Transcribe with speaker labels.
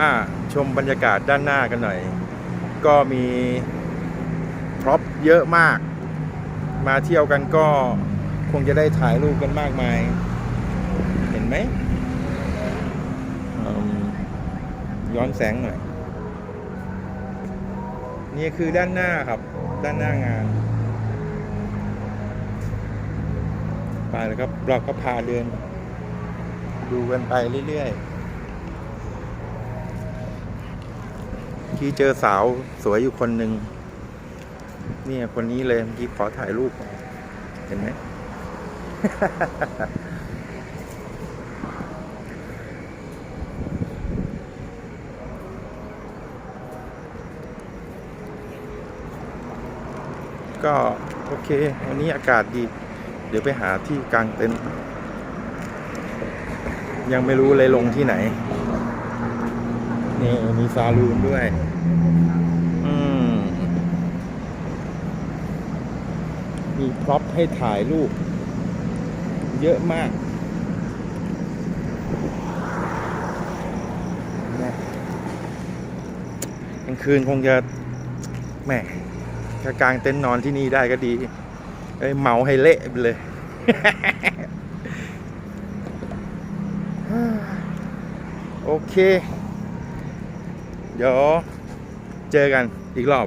Speaker 1: อ่าชมบรรยากาศด้านหน้ากันหน่อย ก็มีพร็อพเยอะมาก มาเที่ยวกันก็คงจะได้ถ่ายรูปกันมากมาย เห็นไหมอืมย้อนแสงหน่อย นี่คือด้านหน้าครับ ด้านหน้างาน ไปแล้วก็เราก็พาเดิน ดูกันไปเรื่อยๆ ทีเจอสาวสวยอยู่คนหนึ่งเนี่ยคนนี้เลยเมื่อกี้ขอถ่ายรูป เห็นไหมก็โอเค วันนี้อากาศดี เดี๋ยวไปหาที่กลางเต็นท์ยังไม่รู้เลยลงที่ไหน นี่มีซาลูนด้วย อืม มีพร็อพให้ถ่ายรูป เยอะมากกลางคืนคงจะแหมถ้ากลางเต็นท์นอนที่นี่ได้ก็ดีเอ้ยเมาให้เละไปเลยโอเค เดี๋ยวเจอกันอีกรอบ